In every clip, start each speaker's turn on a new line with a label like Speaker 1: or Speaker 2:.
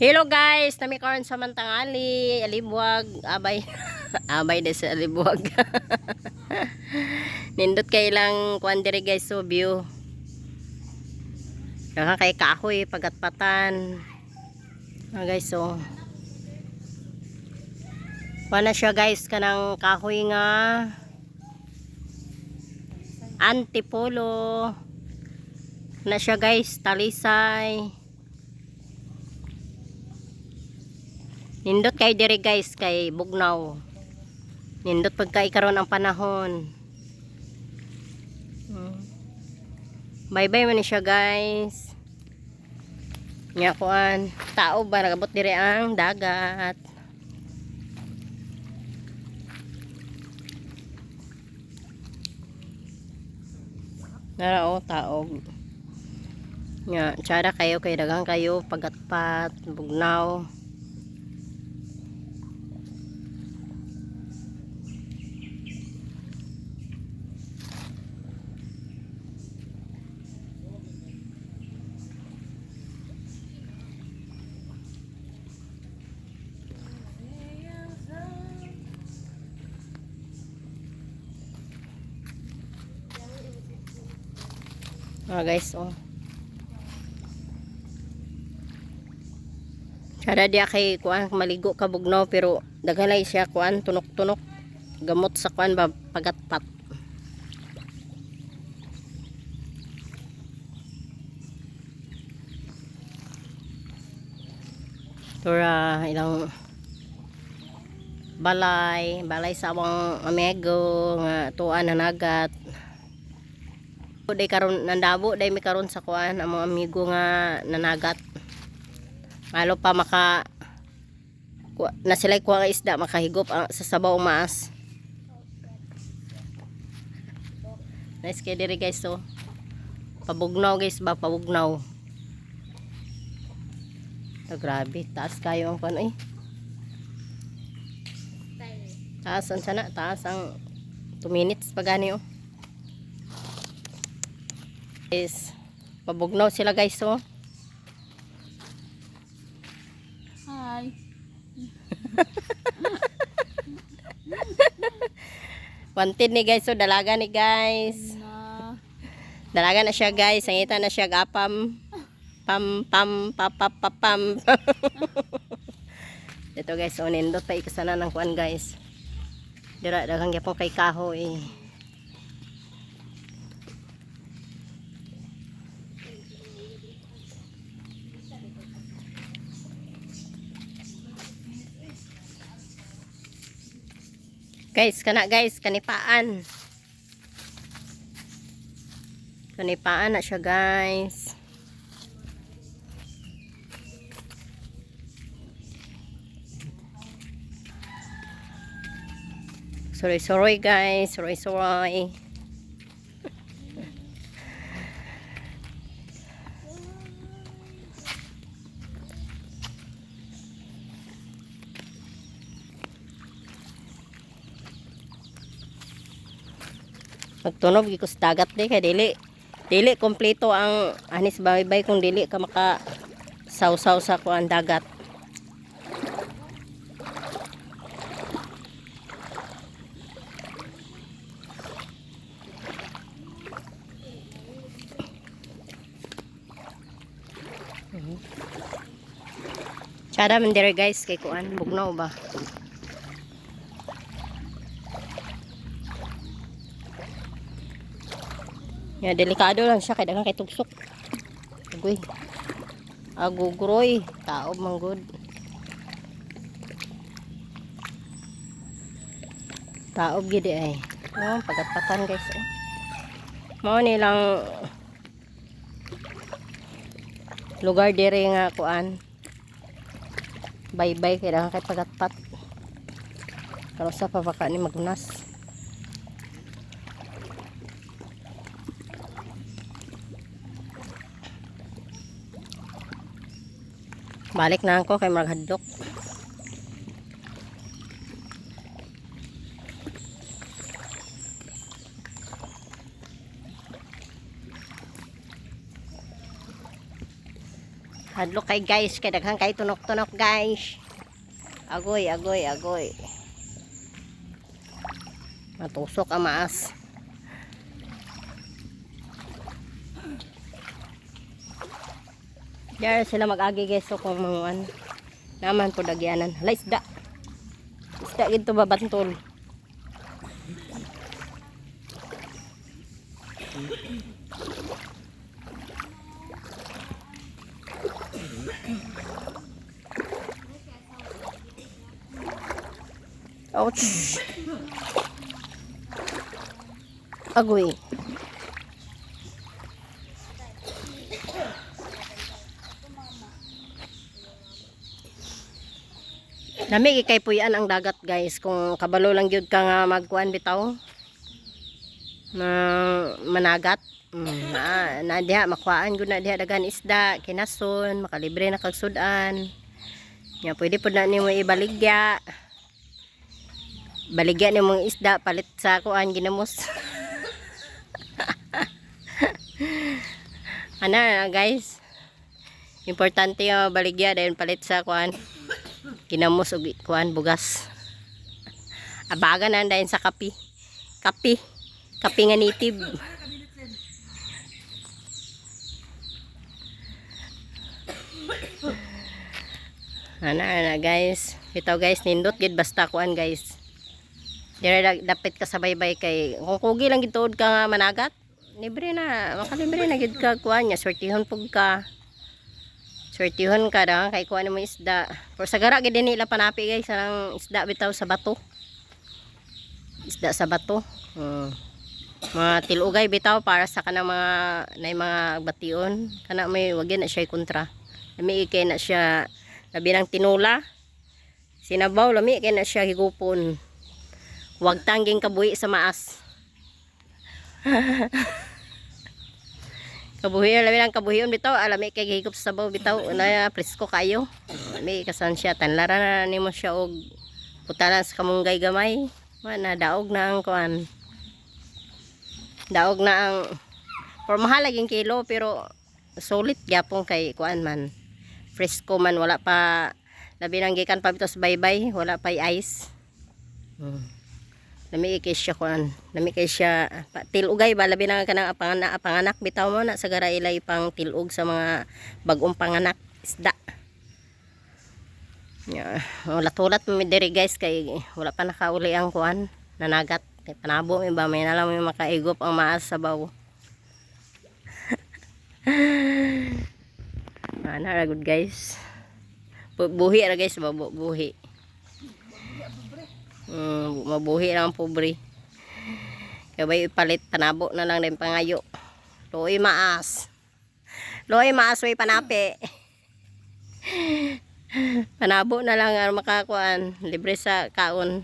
Speaker 1: Hello guys, nami karon sa Mantangali, Alibwag, abay. abay de sa Alibwag. Nindot kay ilang kuan guys so view. Kaya kay kahoy pagatpatan. Ah, guys so. Wala siya guys kanang kahoy nga antipolo. Na siya guys, talisay. Nindot kay diri guys kay Bugnaw. Nindot pagkay karon ang panahon. Hmm. Bye-bye man ni siya guys. Nya kuan, tao ba nagabot diri ang dagat. Nara o tao. Nya, tsara kayo kay dagang kayo pagatpat, bugnaw. Ah guys, oh. Sada dia kay kuan maligo ka bugnaw pero daghalay siya kuan tunok-tunok gamot sa kuan ba pagatpat. Tura ilang balay, balay sa among amigo nga tuan na nagat day karon nandabo day mi karon sa kuan among amigo nga nanagat. Malo pa maka na sila kuha nga isda makahigop ang, sa sabaw maas. Nice kay diri guys so pabugnaw guys ba? Pabugnaw. Oh, grabe. Taas kayo ang kuan ay. Taas ang sana taas ang 2 minutes pa gani oh is pabugnaw sila guys oh.
Speaker 2: Hi.
Speaker 1: wanted ni guys so dalaga ni guys. Dalaga na siya guys. Sangita na siya gapam pam pam pam pam pam pam. Ito guys so nindot pa ikasana ng kuan guys. Dira dagang gyapon kay kahoy Guys, kana guys, kanipaan. Kanipaan na siya guys. Sorry, sorry guys. Sorry, sorry. Magtunog gikos dagat di kay dili dili kompleto ang anis baybay kung dili ka maka sausaw sa kuan dagat. Tsada man guys kay kuan bugnaw ba. Ya, delikado lang siya kay daghang kay tugsok. Agoy. Agugroy, taob manggod. Taob gid ay. Oh, pagatpatan guys. Oh. Mao ni lang lugar dire nga kuan. Bye-bye kay daghang kay pagatpat. Kalau sa pabaka ni magunas. Balik na ako kay maghadlok. Hadlok kay guys, kay daghang kay tunok-tunok guys. Agoy, agoy, agoy. Matusok ang maas. Diyan sila mag-agi guys so kung mga ano. Naman po dagyanan. Hala isda. Isda gito babantol. Ouch. Agoy. Nami kay puyan ang dagat guys. Kung kabalo lang gyud ka nga magkuan bitaw. Na managat. Mm, na, na diha makuhaan gud na diha dagan isda kinason makalibre na kag sudan. Nya pwede pud na nimo ibaligya. Baligya nimo ang isda palit sa kuan ginamos. Ana guys. Importante yung baligya dahil palit sa kuan ginamos og kuan bugas. Abaga na dahil sa kapi. Kapi. Kapi nga native. Ana ana guys. Ito guys nindot. Gid basta kuan guys. Dire da- dapat ka sa baybay kay kung kugi lang gituod ka nga managat libre na. Makalibre na gid ka kuan nya sortihon pug ka sortihon ka da kay kuan mo isda. Pero sa gara gid nila panapi guys ang isda bitaw sa bato. Isda sa bato. Hmm. mga tilugay bitaw para sa kanang mga nay mga bation kana may wagi na siya kontra. Lami kay na siya labi ng tinula sinabaw lami kay na siya higupon. Huwag tangging kabuhi sa maas. kabuhi, alam lang kabuhion bitaw, alami kay gihigop sa sabaw bitaw, na presko kayo. Alami kasan siya, tanlara na nimo siya og putanan sa kamunggay gamay. Mana daog na ang kuan. Daog na ang for mahal laging kilo pero solid gyapon kay kuan man. Fresco man wala pa labi nang gikan pa bitaw sa baybay, wala pa ice. Hmm. Kay siya kuan. Kay siya tilugay ba labi na kanang panganak, panganak bitaw mo na sa gara ilay pang tilog sa mga bagong panganak isda. Yeah. Ulat-ulat mi diri guys kay wala pa nakauli ang kuan nanagat. Kay panabo mi ba may nalang may makaigop ang maas sa bawo. Ana ra good guys. Bu- Buhi ra guys, babo buhi. Mm, mabuhi ang pobre. Kaya ba ipalit panabo na lang din pangayo. Loy maas. Loy maas way panapi. panabo na lang ang makakuan. Libre sa kaon.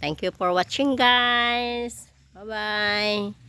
Speaker 1: Thank you for watching guys. Bye bye.